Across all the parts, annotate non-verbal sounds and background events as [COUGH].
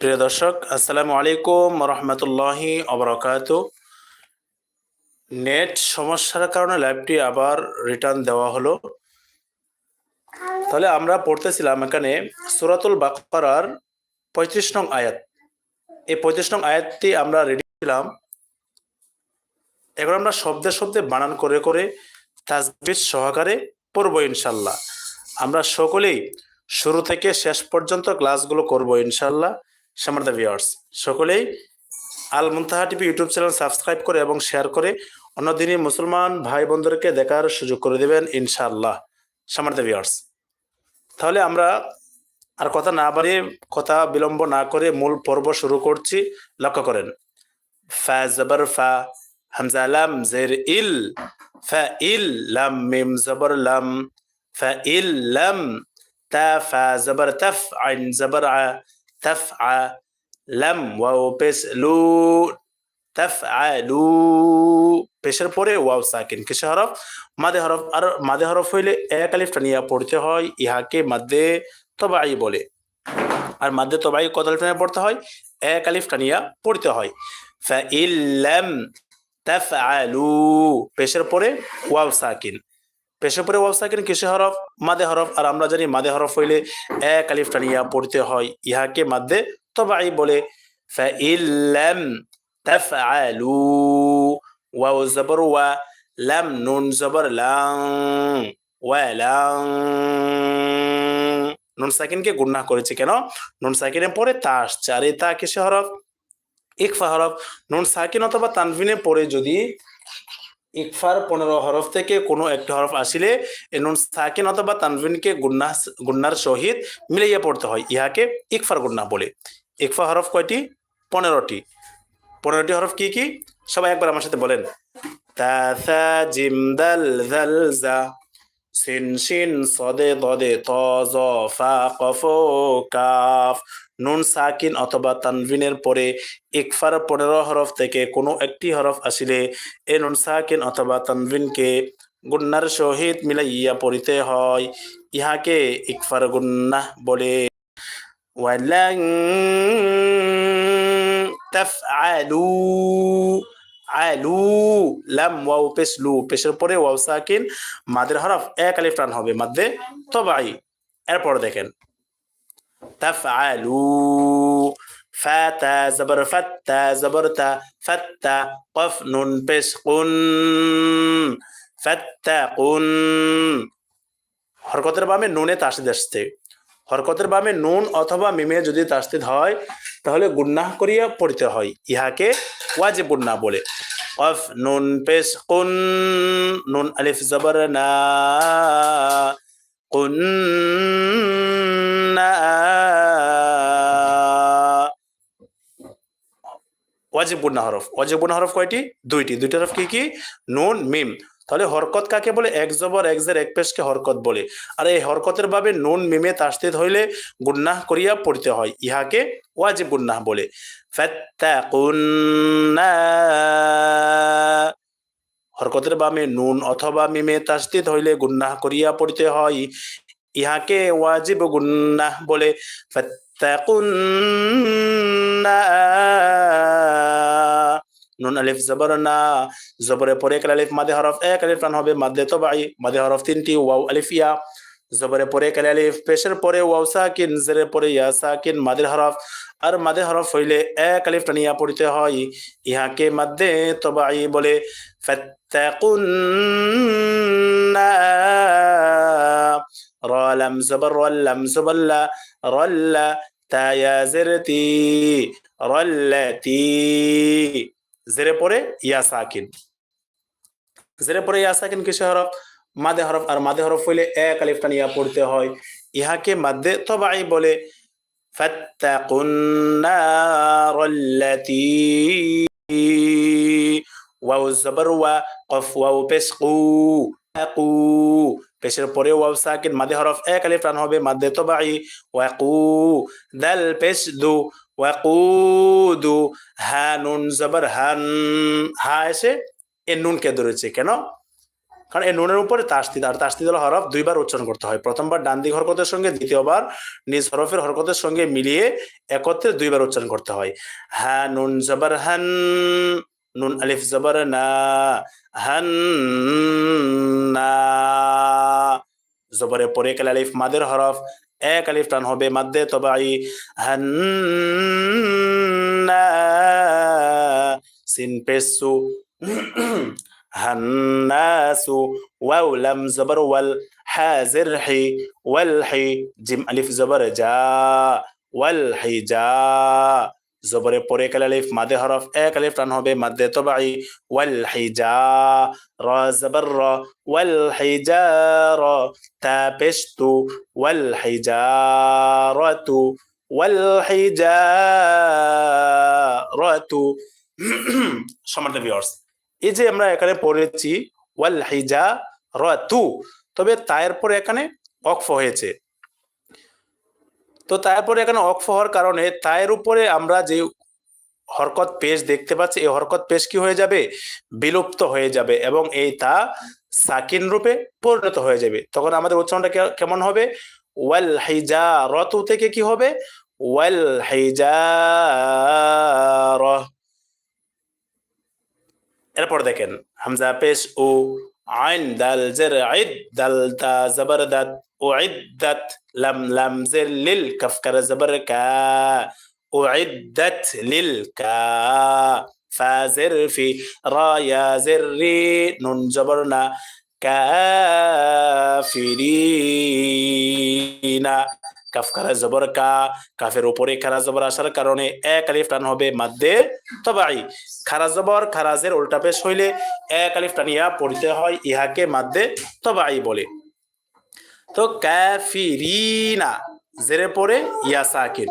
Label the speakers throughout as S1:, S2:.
S1: প্রিয় দর্শক, আসসালামু আলাইকুম রহমতুল্লাহি অবরাকাত নেট সমস্যার কারণে লাইভটি আবার রিটার্ন দেওয়া হলো। তাহলে আমরা পড়তেছিলাম এখানে সুরাতুল বাকারার পঁয়ত্রিশ নং আয়াত। এই পঁয়ত্রিশ নং আয়াতটি আমরা রেডি ছিলাম। এখন আমরা শব্দে শব্দে বানান করে করে তাজবিজ সহকারে পড়ব ইনশাল্লাহ আমরা সকলেই শুরু থেকে শেষ পর্যন্ত ক্লাসগুলো করব, ইনশাল্লাহ। সামার ভিওয়ার্স সকলেই Al Muntaha TV YouTube channel subscribe করে এবং শেয়ার করে অন্যদিনই মুসলমান ভাই বোনদেরকে দেখার সুযোগ করে দেবেন ইনশাআল্লাহ সামার ভিওয়ার্স তাহলে আমরা আর কথা না বাড়িয়ে কথা বিলম্ব না করে মূল পর্ব শুরু করছি। লক্ষ্য করেন, ফা জবর ফা, হামজা লাম, জের ইল, ফা ইল লাম, মিম জবর লাম, ফা ইল লাম ফা জবর আ তফ আ লাম ওয়াও পেশ লু তফ আ লু পেশের পরে ওয়াও সাকিন কিসে হরফ? মাদে হরফ আর মাদে হরফ হইলে এক আলিফ টানিয়া পড়তে হয়, ইহাকে মাদে তবাই বলে। আর মাদে তবাই কত আলিফ টানিয়া পড়তে হয়? এক আলিফ টানিয়া পড়তে হয়। ফাইল্লাম তাফআলু। পেশের পরে ওয়াও সাকিন। পেশের পরে ওয়াও সাকিন কিসে হরফ? মাদে হরফ। আর আমরা জানি মাদে হরফ হইলে এক আলিফ টানিয়া পড়তে হয়। ইহাকে মাদে তবাই বলে ফাইল্লাম তাফআলু ওয়াও জবর ওয়া, লাম নুন জবর লাং ওয়া লাং। নুন সাকিনকে গুন্না করেছে কেন? নুন সাকিনের পরে তা আসছে। আর এই তা কিসে হরফ? ইকফা হরফ। নুন সাকিন অথবা তানভিনে পরে যদি ইকফার পনেরো হরফ থেকে কোনো একটি হরফ আসিলে নুন সাকিন অথবা তানভিনকে গুন্না গুন্নার সহিত মিলাইয়া পড়তে হয়। ইহাকে ইকফার গুন্না বলে। ইকফা হরফ কয়টি? পনেরোটি। পনেরোটি হরফ কি কি? সবাই একবার আমার সাথে বলেন। তা জিম, দাল জা। সিন শিন সদে, দদে, ত, জ, ফা কফ কাফ নুন সাকিন অথবা তানভিনের পরে ইকফার পনেরো হরফ থেকে কোনো একটি হরফ আসিলে এ নুন সাকিন অথবা তানভিনকে গুন্নার সহিত মিলাইয়া পড়িতে হয়। ইহাকে ইকফার গুন্না বলে। ওয়ালাং আলু, লাম, ওয়াও পেশ লু পেশের পরে ওয়াও, সাকিন, মাদের হরফ এক আলিফ টান হবে মাদ্দে তবাই। এরপর দেখেন। ফাতা জবর ফাত্তা জবর তা ফাত্তা কফ নুন পেশ কুন ফাত্তাকুন হরকতের বামে নুনে তাসিদ আসছে। হরকতের বামে নুন অথবা মিমে যদি তাসদিদ হয়, তাহলে গুন্নাহ করিয়া পড়তে হয়। ইহাকে ওয়াজিব গুন্নাহ বলে। অফ নুন পেশ কুন, নুন আলিফ জবর না। কুন ওয়াজিব গুন্না হরফ ওয়াজিব গুন্না হরফ কয়টি? দুইটি। দুইটি হরফ কি কি? নুন, মিম। তাহলে হরকত কাকে বলে? এক জবর, এক জের, এক পেশকে হরকত বলে। আর এই হরকতের ভাবে নুন, মিমে তাস্তিদ হইলে গুন্নাহ করিয়া পড়তে হয়। ইহাকে ওয়াজিব গুন্নাহ বলে। হরকতের বামে নুন অথবা মিমে তাস্তিদ হইলে গুন্নাহ করিয়া পড়তে হয়। ইহাকে ওয়াজিব গুন্নাহ বলে নুন আলিফ জবর না জবরে পরে এক আলিফ মাদে হরফ এক আলিফ টান হবে মাদে তবাই মাদে হরফ তিনটি ওয়াও আলিফ ইয়া জবরে পরে এক আলিফ পেশের পরে ওয়াও সাকিন জেরে পরে ইয়া সাকিন মাদের হরফ আর মাদে হরফ হইলে এক আলিফ টানিয়া পড়িতে হয়। ইহাকে মাদে তবাই বলে রল্লা জেরে জেরে মাদে হরফ। আর মাদে হরফ হইলে এক আলিফ টানিয়া পড়তে হয়। ইহাকে মাদে তবাই বলে فاتقوا النار التي ওয়াও জবর ওয়া কফ ওয়াও পেশ কু কু পেশের পরে ওয়াও সাকিন মাদে হরফ এক আলিফ টান হবে মাদে তবাই ওয়াকু দাল পেশ দু ওয়াকুদু হা নুন জবর হান হা এসে এ নুনকে ধরেছে কেন কারণ এই নুনের উপরে তাস্তিদ, আর তাস্তিদ হরফ দুইবার উচ্চারণ করতে হয়। প্রথমবার ডান দিক হরকতের সঙ্গে, দ্বিতীয়বার নিজ হরফের হরকতের সঙ্গে মিলিয়ে একত্রে দুইবার উচ্চারণ করতে হয়। হ্যাঁ নুন, জবর, হান, নুন, আলিফ, জবর, না, হান, না, জবরে পরে কাল আলিফ, মাদের হরফ, এক আলিফ টান হবে মাদ্দে তবাই, হান সিন পেসু হান্নাসু ওয়াও লাম জবর ওয়াল হাজির হি ওয়াল হি জিম আলিফ জবর জা ওয়াল হি জা জবরে পরে কাল আলিফ মাদে হরফ এক আলিফ টান হবে মাদে তবাই ওয়াল হিজা র জবর র ওয়াল হিজার তা পেস্তু ওয়াল হিজারতু ওয়াল হিজারতু সম্মানিত ভিউয়ার্স এই যে আমরা এখানে পড়েছি, ওয়াল হিজা রতু তবে তায়ের পরে এখানে অক্ফ হয়েছে। তো তারপরে এখানে অক্ফ হওয়ার কারণে তায়ের উপরে আমরা যে হরকত পেশ দেখতে পাচ্ছি, এই হরকত পেশ কি হয়ে যাবে? বিলুপ্ত হয়ে যাবে এবং এই তা সাকিন রূপে পরিণত হয়ে যাবে। তখন আমাদের উচ্চারণটা কেমন হবে? ওয়াল হাইজা রতু থেকে কি হবে? ওয়াল হাইজা এরপর দেখেন। হামজা পেশ, ও আইন দাল জের আইদ দাল দা জবর দাত উইদ্দাত লাম লাম জের লিল কাফ কার জবর কা উইদ্দাত লিল কা, ফা জের ফি রা ইয়া জের রি, নুন জবর না কাফিরিনা কাফ কারা জবর কা কাফের উপরে খারা জবর আসার কারণে এক আলিফ টান হবে মাদ্দে তবাই খারা জবর, খারাজের উল্টা পেশ হইলে এক আলিফ টানিয়া পড়তে হয়, ইহাকে মাদ্দে তবাই বলে। তো কাফিরিনা, জেরে পরে ইয়া সাকিন।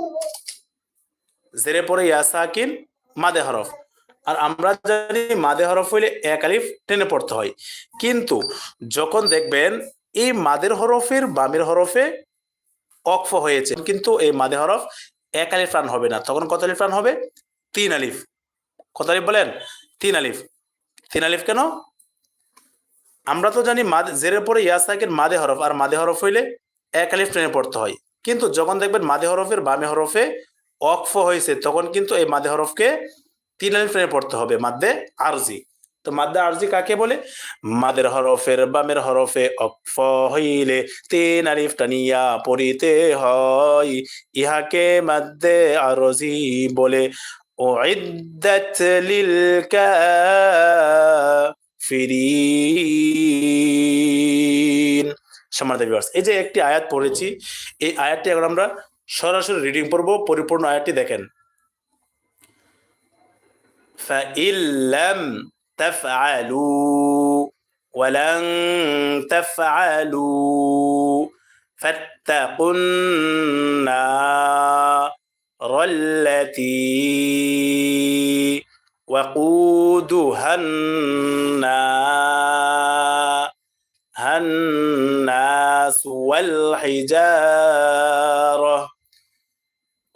S1: জেরে পরে ইয়া সাকিন, মাদে হরফ। আর আমরা জানি মাদে হরফ হইলে এক আলিফ টেনে পড়তে হয়। কিন্তু যখন দেখবেন এই মাদের হরফের বামের হরফে অক্ফ হয়েছে। কিন্তু এই মাদে হরফ এক আলিফ টান হবে না। তখন কত আলিফ টান হবে? তিন আলিফ। কত আলিফ বলেন? তিন আলিফ। তিন আলিফ কেন? আমরা তো জানি মাদ জেরের পরে ইয়াস সাকিন মাদে হরফ। আর মাদে হরফ হইলে এক আলিফ ট্রেনে পড়তে হয়। কিন্তু যখন দেখবেন মাদে হরফের বামে হরফে অক্ফ হয়েছে, তখন কিন্তু এই মাদে হরফকে তিন আলিফ ট্রেনে পড়তে হবে মাদ্দে আরজি। তো মাদ্দে আরজি কাকে বলে মাদের হরফের বামের হরফে অক্ফ হইলে তিন আলিফ টানিয়া পড়িতে হয় ইহাকে মাদ্দে আরজি বলে أعدت للكافرين সম্মানিত ভিউয়ার্স এই যে একটি আয়াত পড়েছি এই আয়াতটি এখন আমরা সরাসরি রিডিং পড়ব পরিপূর্ণ আয়াতটি দেখেন فإن لم تفعلوا ولن تفعلوا فاتقوا النار التي وقودها الناس والحجارة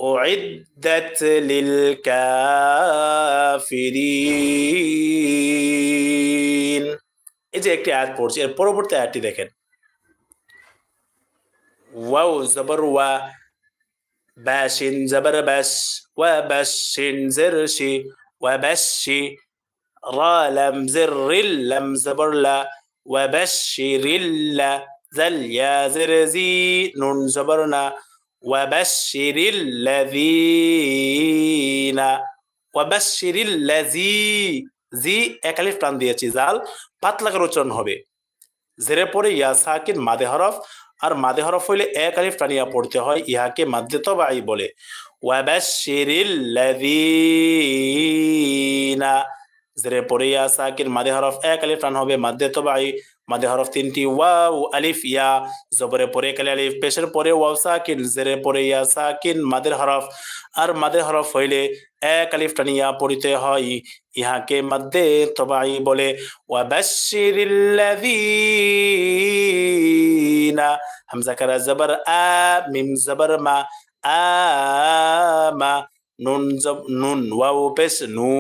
S1: أعدت للكافرين এই যে একটি আয়াত পড়ছি এর পরবর্তী আয়াতটি দেখেন ওয়াও জবর ওয়া باشن زبر بش وبشن زرشي وبشي را لم زر لم زبر لا وبشر لا ذل يا زرزي نون زبرنا জি একালিফ প্রাণ দিয়েছি, জাল পাতলাকার উচ্চারণ হবে। জেরে পরে ইয়া সাকিন, মাদে হরফ, আর মাদে হরফ হইলে এক আলিফ টানিয়া পড়তে হয়, ইহাকে মাদ্দে বাই বলে। জেরে পরে ইয়া সাকিন, মাদে হরফ এক আলিফ টান হবে, মাদ্দে বাই মাদে হরফ তিনটি ওয়াও, আলিফ, ইয়া। জবরে পরে কালি আলিফ, পেশের পরে ওয়াও, সাকিন। জেরে পরে ইয়া, সাকিন। মাদের হরফ, আর মাদের হরফ হইলে এক আলিফ টানিয়া পড়িতে হয়। ইহাকে মাদ্দে তবাই বলে ওয়াবাশিরিল্লাযীনা হামজা কারা, জবর আ, মিম, জবর মা আমা নুন, জব, নুন, ওয়াও, পেশ, নু।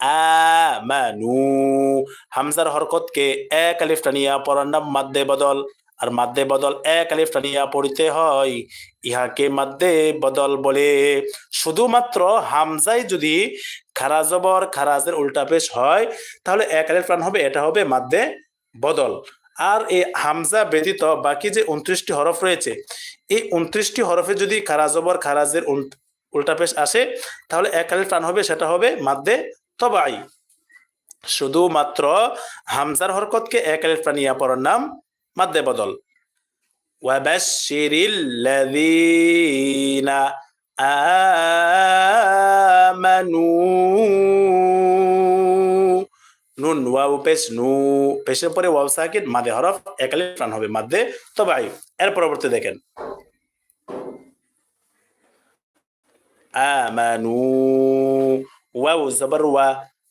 S1: আমানু। হামজার হরকতকে এক আলিফ টানিয়া পড়ার নাম মাদ্দে বদল। আর মাদ্দে বদল এক আলিফ টানিয়া পড়িতে হয়, ইহাকে মাদ্দে বদল বলে। শুধুমাত্র হামজাই যদি খারা জবর, খারাজের উল্টা পেশ হয়, তাহলে এক আলিফ টান হবে, এটা হবে মাদ্দে বদল। আর এই হামজা ব্যতীত বাকি যে উনত্রিশটি হরফ রয়েছে, এই উনত্রিশটি হরফে যদি খারা জবর, খারাজের উল- উল্টা পেশ আসে, তাহলে এক আলিফ টান হবে, সেটা হবে মাদ্দে তবাই। শুধুমাত্র হামজার হরকতকে এক আলিফ টানিয়া পড়ার নাম মাদ্দে বদল। ওয়াবাশশিরিল্লাযীনা আমানু। নুন, ওয়াও, পেশ, নু। পেশের পরে ওয়াও সাকিন মাদে হরফ, এক আলিফ টান হবে মাদ্দে তবাই। এর পরবর্তী দেখেন। আমানু। واو زبر و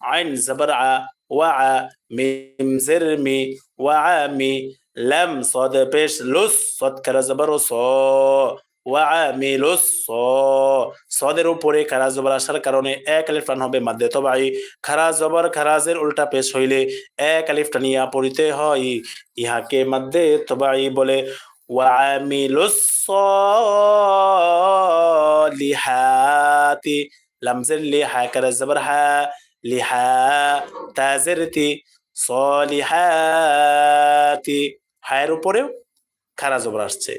S1: عين زبر ع وع ميم زرمي وعامي لم صاد بيش لص صاد كلا زبر صو ওয়ামিলুস সদের উপরে খারা জবর আসার কারণে এক আলিফ টান হবে মাদ্দে তবাই খারা জবর খারাজের উল্টা পেশ হইলে এক আলিফ টানিয়া পড়িতে হয় ইহাকে মাদ্দে তবাই বলে ওয়ামিলুস লিহাতি লামজের লি হাকার জবর হা লিহা তাজের তি হায়ের উপরেও খারা জবর আসছে।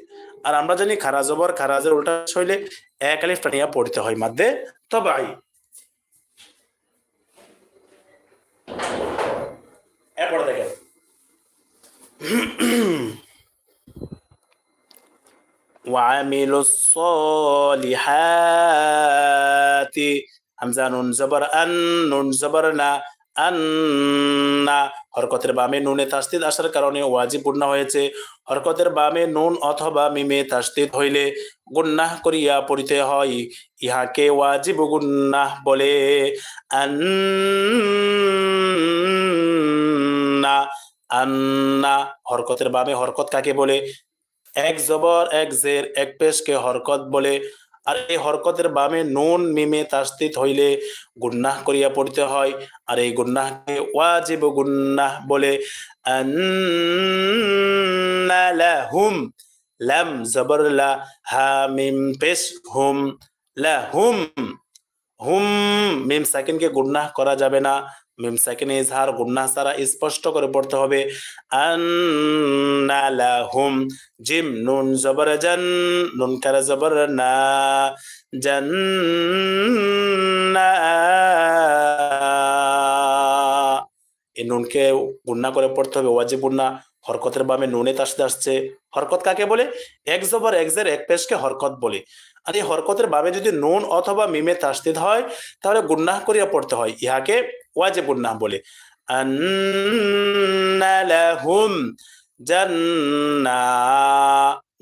S1: আর আমরা জানি খারা জবর খারাজের উল্টা হইলে এক আলিফ টানিয়া পড়তে হয় মাধ্যে তবাই। এরপরে দেখেন। وعملوا الصالحات হামজা নুন জবর আন নুন জবর না আন্না হরকতের বামে নুনে তাস্তিদ আসার কারণে ওয়াজিব গুন্না হয়েছে হরকতের বামে নুন অথবা মিমে তাস্তিদ হইলে গুন্নাহ করিয়া পড়িতে হয় ইহাকে ওয়াজিব গুন্নাহ বলে আন্না আন্না হরকতের বামে হরকত কাকে বলে এক জবর, এক জের, এক পেশকে হরকত বলে। আর এই হরকতের বামে নুন মিমে তাস্তিত হইলে গুন্নাহ করিয়া পড়তে হয়। আর এই গুন্নাহকে ওয়াজিব গুন্নাহ বলে। লাহুম লাম জবর লা হা মিম পেশ হুম লাহুম। হুম মিম সাকিনকে গুন্নাহ করা যাবে না। মিম সাকিনে ইজহার গুন্নাহ সারা স্পষ্ট করে পড়তে হবে আন্না লাহুম জিম নুন জবর জান, নুন কারা জবর না, জান্না। এই নুনকে গুন্না করে পড়তে হবে, ওয়াজিব গুন্না হরকতের বামে নুনে তাসতে আসছে। হরকত কাকে বলে? এক জবর, এক জের, এক পেশকে হরকত বলে। আর এই হরকতের বামে যদি নুন অথবা মিমে তাসদিদ হয়, তাহলে গুন্নাহ করিয়া পড়তে হয়। ইহাকে ওয়াজে গুন্নাহ বলে। জান্না।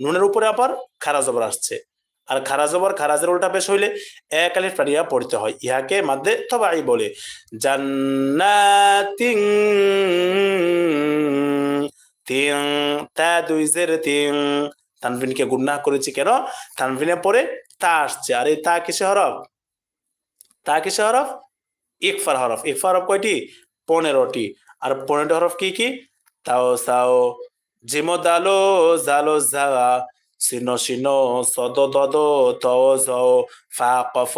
S1: নুনের উপরে আবার খারা জবর আসছে। আর খারা জবর খারাজের উল্টা পেশ হইলে এক আলিফ টানিয়া পড়তে হয়। ইহাকে মাদ্দে তবাই বলে। জান্নাতিং তিং তা দুই জের তিং তানভিনকে গুন্নাহ করেছি কেন? তানভিনের পরে তা আসছে। আর এই তা কিসে হরফ? তা কিসে হরফ? ইকফার হরফ। ইকফার হরফ কয়টি? পনেরোটি। আর পনেরোটি হরফ কি কি? তাও সাও জিমো দালো, জালো জা সিনো সিনো, সদ দদ, তও জও ফা কফ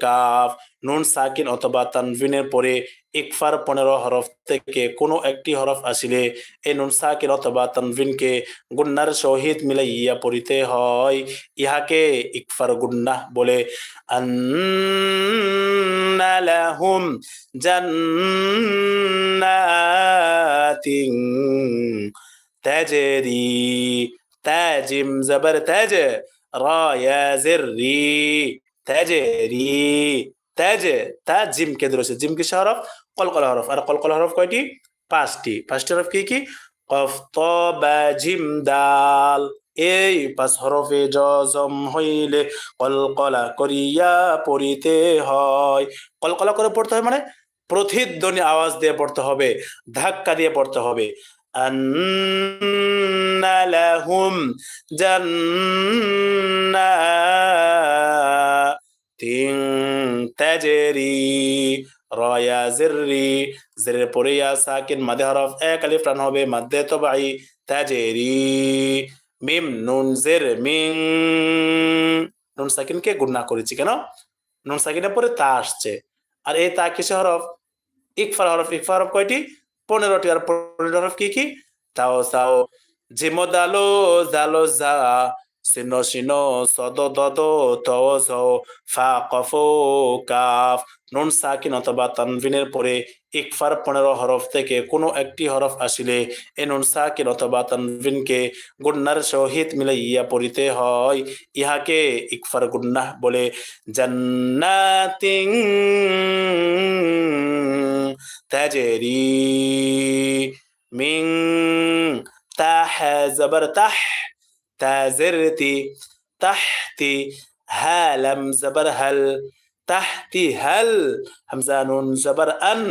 S1: কাফ, নুন সাকিন অথবা তানভিনের পরে ইকফার পনেরো হরফ থেকে কোনো একটি হরফ আসিলে এই নুন সাকিন অথবা তানভিনকে গুন্নার সহিত মিলাইয়া পড়িতে হয়। ইহাকে ইকফার গুন্নাহ বলে। লাহুম জান্নাতিন তাজরি তাজিম জবর তাজ রা ইয়া জির তাজরি জিম কে ধরেছে। জিম কি হরফ? কলকলা হরফ। আর কলকলা হরফ কয়টি? পাঁচটি। পাঁচটি হরফ কি কি? কফ, ত, বা, জিম, দাল। এই পাঁচ হরফে জজম হইলে কলকলা করিয়া পড়িতে হয়। কলকলা করে পড়তে হয় মানে প্রতিধ্বনি আওয়াজ দিয়ে পড়তে হবে, ধাক্কা দিয়ে পড়তে হবে। লাহুম জান্নাতিন তাজরি। র ইয়া জের রি জেরের পরে সাকিন, মাদে হরফ এক আলিফ টান হবে মাদ্দে তবাই তাজেরি। মিম নুন জের মিং। নুন সাকিনকে গুণনা করেছি কেন? নুন সাকিনের পরে তা আসছে। আর এই তা কিসে হরফ? ইকফার হরফ ইকফা হরফ কয়টি? পনেরোটি। আর পনেরো হরফ কি কি? তাও তাও জিমো দালো, জালো জা, সিনো সিনো, সদ দদ, তও ফা কফো, কাফ নুন সাকিন অথবা তানভিনের পরে ইকফার পনেরো হরফ থেকে কোনো একটি হরফ আসিলে এ নুন সাকিন অথবা তানভিনকে গুন্নার সহিত মিলে ইয়া পড়িতে হয়। ইহাকে ইকফার গুন্নাহ বলে। জান্নাতিং তাজেরি মিং তাহ জবর তাহ তাজেরতি তাহতি হালাম জবর হাল তাহতি হাল হামজা নুন জবর আন।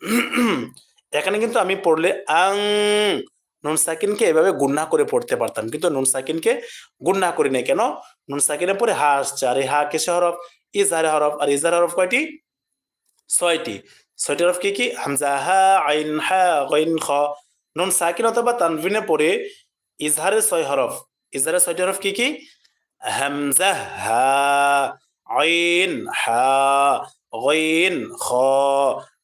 S1: [CLEARS THROAT] এখানে কিন্তু আমি পড়লে আং, নুন সাকিনকে এভাবে গুন্না করে পড়তে পারতাম, কিন্তু নুন সাকিনকে গুন্না করি নাই কেন? নুন সাকিনে পরে হা আসছে, আর হা কেসে হরফ? ইজহারে হরফ, আর ইজহারে হরফ কয়টি? ছয়টি। ছয়টি হরফ কি কি? হামজা হা, আইন হা, গইন খ। নুন সাকিন অথবা তানভিনে পরে ইজহারে ছয় হরফ। ইজহারে ছয়টি হরফ কি কি? হামজা হা। আইন, হা, গইন, খ,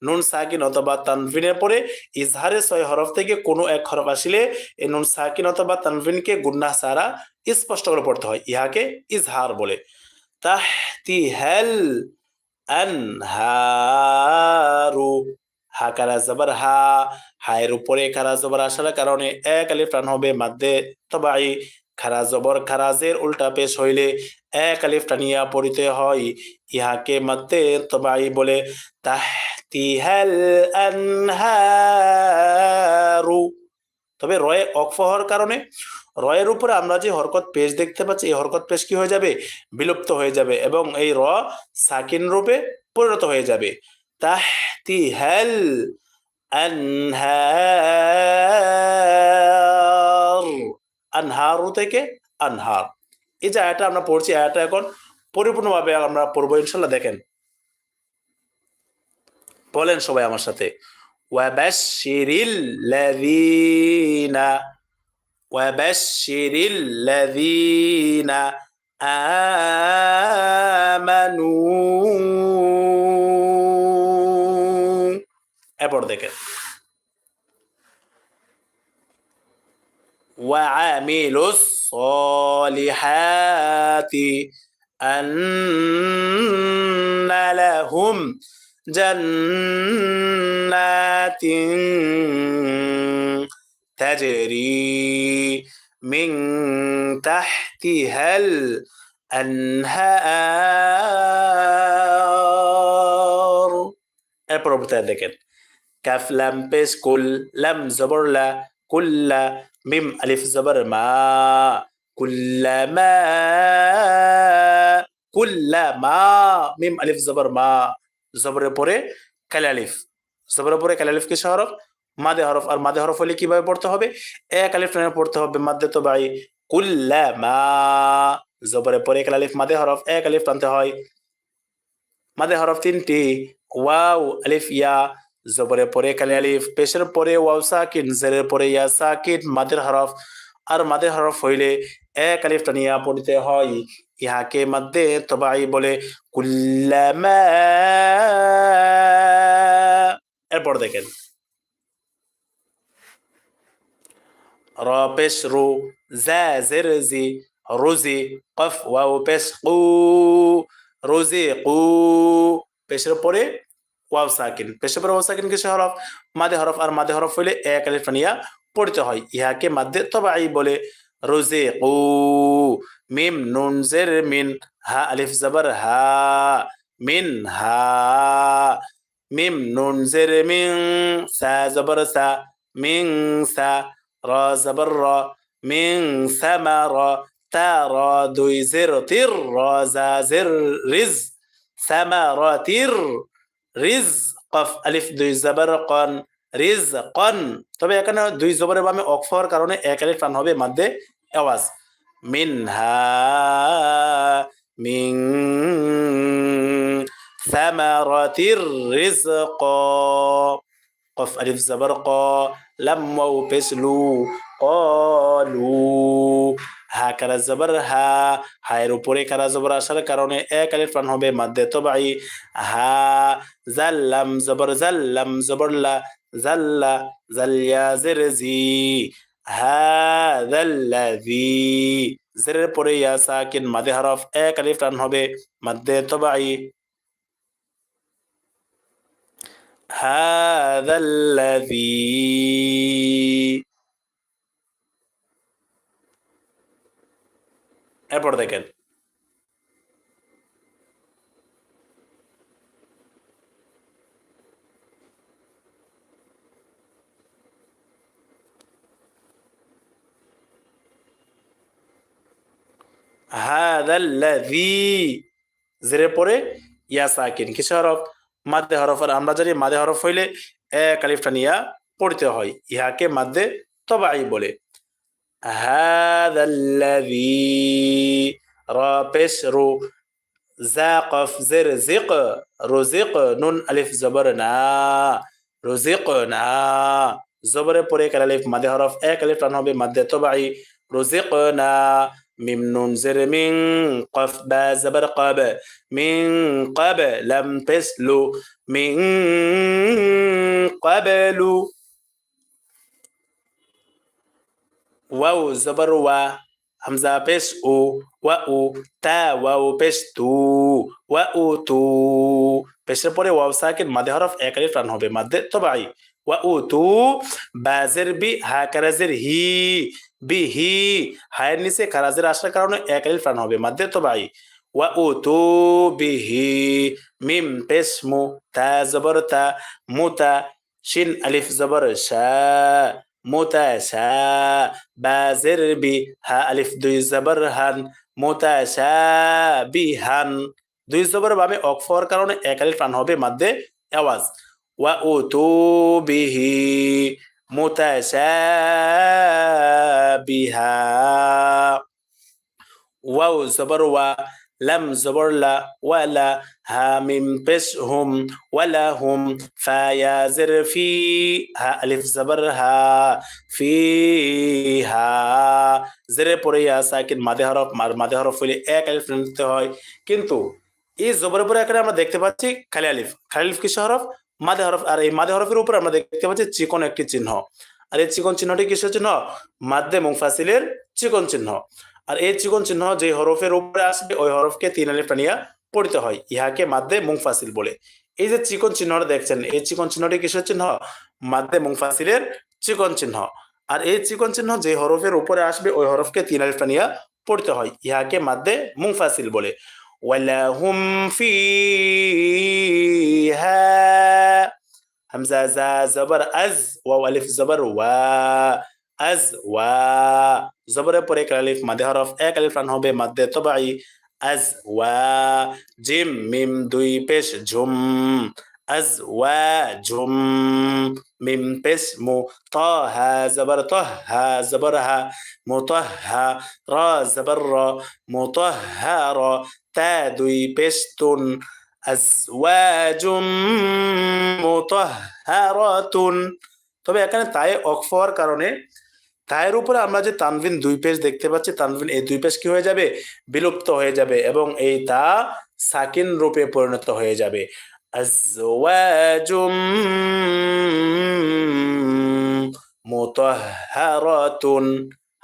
S1: নুন সাকিন অথবা তানভিনের পরে ইজহারে ছয় হরফ থেকে কোনো এক হরফ আসিলে এই নুন সাকিন অথবা তানভিনকে গুন্না সারা স্পষ্ট করে পড়তে হয়। ইহাকে ইজহার বলে। তাহতি হেল আনহারু। হা কারা জবর হা। হায়ের উপরে কারা জবর আসার কারণে এক আলিফ টান হবে মাধ্যে তবাই খারা জবর খারাজের উল্টা পেশ হইলে এক আলিফ টানিয়া পড়িতে হয়। ইহাকে মাধ্যে তবাই বলে, তাহতিহাল আনহারু। তবে রয়ে অক্ফ হওয়ার কারণে, রয়ের উপরে আমরা যে হরকত পেশ দেখতে পাচ্ছি, এই হরকত পেশ কি হয়ে যাবে? বিলুপ্ত হয়ে যাবে এবং এই র সাকিন রূপে পরিণত হয়ে যাবে। তাহতি হেল আনহার। আনহারু থেকে আনহার। এই যে আয়াটা আমরা পড়ছি আয়াটা এখন পরিপূর্ণভাবে আমরা পড়ব, ইনশাল্লাহ দেখেন। বলেন সবাই আমার সাথে। এরপর দেখেন। وعملوا الصالحات أن لهم جنات تجري من تحتها الأنهار এরপর অবতায় দেখেন কাফ লাম পেশ কুল লাম জবর লা কুল্লা মিম আলিফ জবর মা কুল্লামা কুল্লামা মিম আলিফ জবর মা জবরের পরে কাল আলিফ জবরের পরে কাল আলিফ কিসে হরফ মাদে হরফ আর মাদে হরফ হলে কীভাবে পড়তে হবে? এক আলিফ টানে পড়তে হবে মাদে তো বাই কুল্লামা জবরে পরে এক আলিফ মাদে হরফ এক আলিফ টানতে হয়। মাদে হরফ তিনটি। ওয়াও আলিফ ইয়া জবরে পরে কালি আলিফ পেশের পরে ওয়াও সাকিন জেরের পরে ইয়া সাকিন মাদের হরফ আর মাদের হরফ হইলে এক আলিফ টানিয়া পড়তে হয় ইহাকে মাদ্দে তবাই বলে কুল্লামা এরপর দেখেন র পেশ রু জা জের জি রুজি কফ ওয়াও পেশ কু রুজি কু পেশের পরে ওয়াও সাকিন পেশের পরে ওয়াও সাকিন কিসে হরফ? মাদে হরফ। আর মাদে হরফ হইলে এক আলিফ টানিয়া পড়তে হয়। ইহাকে মাদ্দে তবাই বলে। রুজি কু মিম নুন জের মিন হা আলিফ জবর হা মিন হা মিম নুন জের মিন সা জবর সা মিন সা র জবর র মিন সামার তা র দুই জের তির র জা জের রিজ সামারাতির রিজ কফ আলিফ দুই জবর কন রিজ কন তবে এখানে দুই জবরের বামে অক্ফ হওয়ার কারণে এক আলিফ টান হবে মাধ্যে আওয়াজ মিনহা মিন ثمرات الرزق قف ألف زبر قا لم واو পেশ লু قالوا হা কারা জবর, হা হায়ের উপরে কারা জবর আসার কারণে এক আলিফ টান হবে মাদ্দে তো তবাই। হা, জাল্লাম জবর, জাল্লাম জবরলা জাল্লা জাল্লিয়া জেরেজি জি। জেরের পরে ইয়া সাকিন, মাদে হরফ, এক আলিফ টান হবে মাদ্দে তবাই। হাদাল্লাযী এরপর দেখেন। জেরে পরে ইয়া সাকিন। কিসে হরফ মাদ্দে হরফ আমরা জানি মাদে হরফ হইলে এক আলিফটা নিয়া পড়তে হয়। ইহাকে মাদ্দে তবাই বলে। هذا الذي رابس رو زاقف زر زق رزق نون ألف زبرنا رزقنا زبر پورے ایک ألف مد حرف ایک ألف ٹن ہوبے مد تبعی رزقنا من نون زر من قف با زبر قاب. من قاب لم تسلو. من قبل ওয়াও জবর ওয়া হামজা পেশ ও ওয়া ও তা ওয়াও পেশ তু ওয়া ও তু পেশের পরে ওয়াও সাকিন মাদে হরফ এক আলিফ টান হবে মাদ্দে তবাই ওয়া ও তু বাজের বি হা কারাজের হি বি হি হায়ের নিচে কারাজের আসার কারণে এক আলিফ টান হবে মাদ্দে তবাই ওয়া ও তু বিহি মিম পেশ মু তা জবর তা মুতা শিন আলিফ জবর শা মুতাশা বাজের বি হা আলিফ দুই জবর হান মুতাশা বিহান দুই জবর বামে অক্ফ হওয়ার কারণে এক আলিফ টান হবে মাদ্দে আওয়াজ ওয়া ও তু বিহি মুতাশাবিহা ওয়াও জবর ওয়া লাম জবর লা ওয়ালা হা মিম পেশ হুম ওয়ালা হুম ফায়া জের ফি হা আলিফ জবর হা ফি হা জেরে পরে ইয়া সাকিন মাদে হরফ মাদে হরফ হইলে এক আলিফ নিতে হয় কিন্তু এই জবরের পরে এখানে আমরা দেখতে পাচ্ছি খালি আলিফ খালি আলিফ কিসে হরফ মাদে হরফ আর এই মাদে হরফের উপর আমরা দেখতে পাচ্ছি চিকন একটি চিহ্ন আর এই চিকন চিহ্নটি কিসের চিহ্ন মাদ্দে মুংফাসিলের চিকন চিহ্ন আর এই চিকন চিহ্ন যে হরফের উপরে আসবে, ওই হরফকে তিন আলিফ টানিয়া পড়তে হয়। ইহাকে মাদ্দে মুংফাসিল বলে। এই যে চিকন চিহ্নটা দেখছেন, এই চিকন চিহ্নটি কিসের চিহ্ন? মাদ্দে মুংফাসিলের চিকন চিহ্ন। আর এই চিকন চিহ্ন যে হরফের উপরে আসবে, ওই হরফকে তিন আলিফ টানিয়া পড়তে হয়। ইহাকে মাদ্দে মুংফাসিল বলে। হামজা, জা, জবর, আজ ওয়া আলিফ, জবর, ওয়া। আজ ওয়া জবরের পরে এক আলিফ মাদে হরফ এক আলিফ টান হবে মাদ্দে তবাই আজ ওয়া জিম, মিম, দুই, পেশ, ঝুম আজ ওয়া ঝুম, মিম, পেশ, মু, ত, হা, জবর, ত, হা, জবর, হা, মু, ত, হা, র, জবর, র, মু, ত, হা, র, তা, দুই, পেশ, তুন আজওয়াজুম মুতাহহারাতুন তবে এখানে তায়ে অক্ফ হওয়ার কারণে তায়ের উপরে আমরা যে তানভিন দুই পেজ দেখতে পাচ্ছি, তানভিন এই দুই পেজ কি হয়ে যাবে? বিলুপ্ত হয়ে যাবে এবং এই তা সাকিন রূপে পরিণত হয়ে যাবে। আজওয়াজুম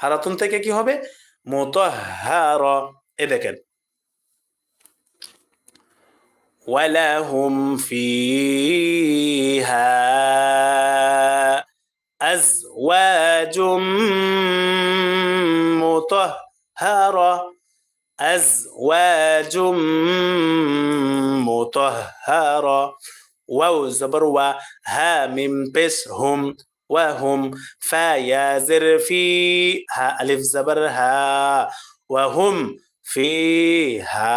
S1: হারাতুন থেকে কি হবে? মুতাহহারা এ দেখেন। ওয়ালাহুম ফিহা। أزواج مطهرة أزواج مطهرة واو زبر ها من بس هم وهم فا يا زر في ها ألف زبر ها وهم فيها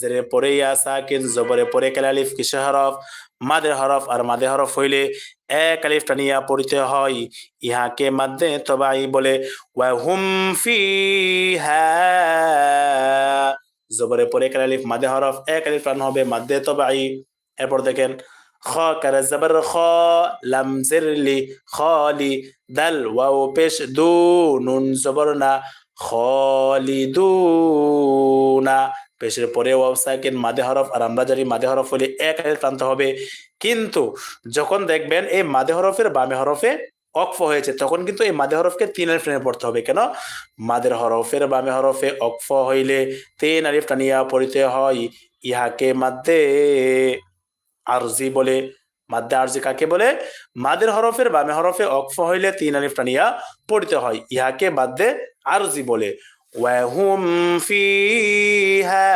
S1: জেরে পরে ইয়া সাকিন জবরে পরে কাল আলিফ কিসে হরফ মাদে হরফ আর মাদে হরফ হইলে এক আলিফ টানিয়া পড়িতে হয়। ইহাকে মাদ্দে তবাই বলে হুম ফিহা। জবরে পরে এক আলিফ, মাদে হরফ, এক আলিফ টান হবে, মাদে তবাই। এরপর দেখেন, খ কারে জবর খ, লাম জিরলি খলি দাল ওয়াও পেশ দু, নুন জবর না খলিদুনা পেশের পরে ওয়াও সাকিন মাদে হরফ আর আমরা জানি মাদে হরফ হলে এক আলিফ টানতে হবে। কিন্তু যখন দেখবেন এই মাদে হরফের বামে হরফে অক্ফ হয়েছে, তখন কিন্তু এই মাদে হরফকে তিন আলিফ টেনে পড়তে হবে। কেন? মাদের হরফের বামে হরফে অক্ফ হইলে তিন আলিফ টানিয়া পড়িতে হয়। ইহাকে মাদ্দে আরজি বলে মাদ্দে আরজি কাকে বলে? মাদের হরফের বামে হরফে অক্ফ হইলে তিন আলিফ টানিয়া পড়িতে হয়। ইহাকে মাদ্দে আরজি বলে। ওয়াহুম ফিহা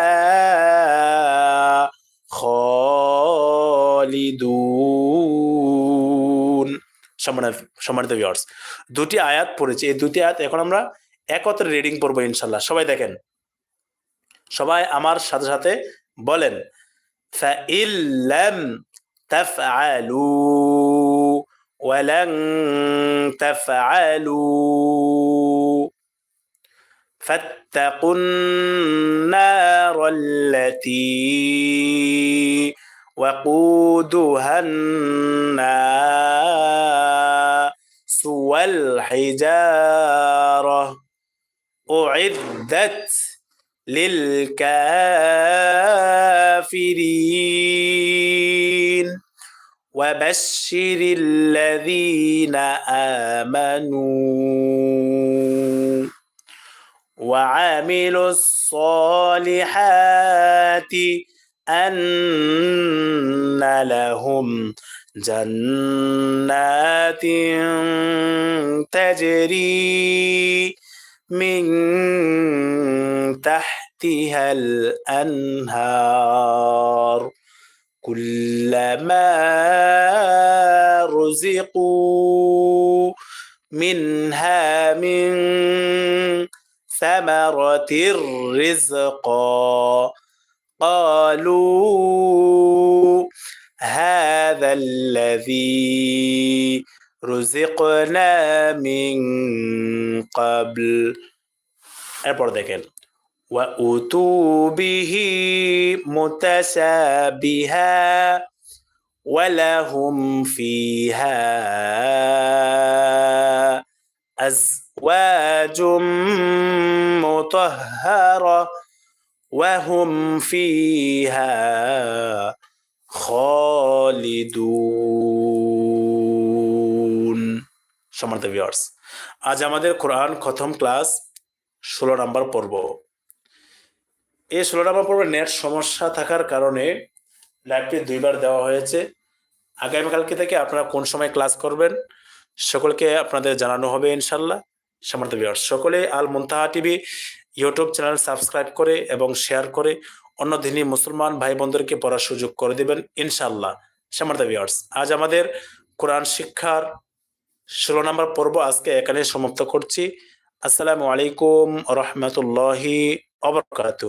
S1: খালিদুন সম্মানিত সম্মানিত ভিউয়ার্স দুটি আয়াত পড়েছি এই দুটি আয়াত এখন আমরা একত্রে রিডিং পড়বো ইনশাল্লাহ সবাই দেখেন সবাই আমার সাথে সাথে বলেন فإن لم تفعلوا ولن تفعلوا فاتقوا النار التي وقودها الناس والحجارة أعدت للكافرين. وبشر الذين آمنوا. وعملوا الصالحات أن لهم جنات تجري من تحتها الأنهار كلما رزقوا منها من ثمرة رزقا قالوا هذا الذي رزقنا من قبل এরপর দেখেন وأتوا به متشابها ولهم فيها أزواج مطهرة وهم فيها خالدون সম্মানিত ভিউয়ার্স আজ আমাদের কোরআন প্রথম ক্লাস ষোলো নাম্বার পর্ব এই ষোলো নাম্বার পর্বে নেট সমস্যা থাকার কারণে লাইভটি দুইবার দেওয়া হয়েছে আগামীকালকে থেকে আপনারা কোন সময় ক্লাস করবেন সকলকে আপনাদের জানানো হবে ইনশাল্লাহ সম্মানিত ভিউয়ার্স সকলে Al Muntaha TV, YouTube channel subscribe করে এবং শেয়ার করে অন্য দিনই মুসলমান ভাই বোনদেরকে পড়ার সুযোগ করে দিবেন ইনশাল্লাহ সমর্থ ভিউয়ার্স আজ আমাদের কোরআন শিক্ষার ষোলো নম্বর পর্ব আজকে এখানে সমাপ্ত করছি। আসসালামু আলাইকুম রহমতুল্লাহি অবরকাতু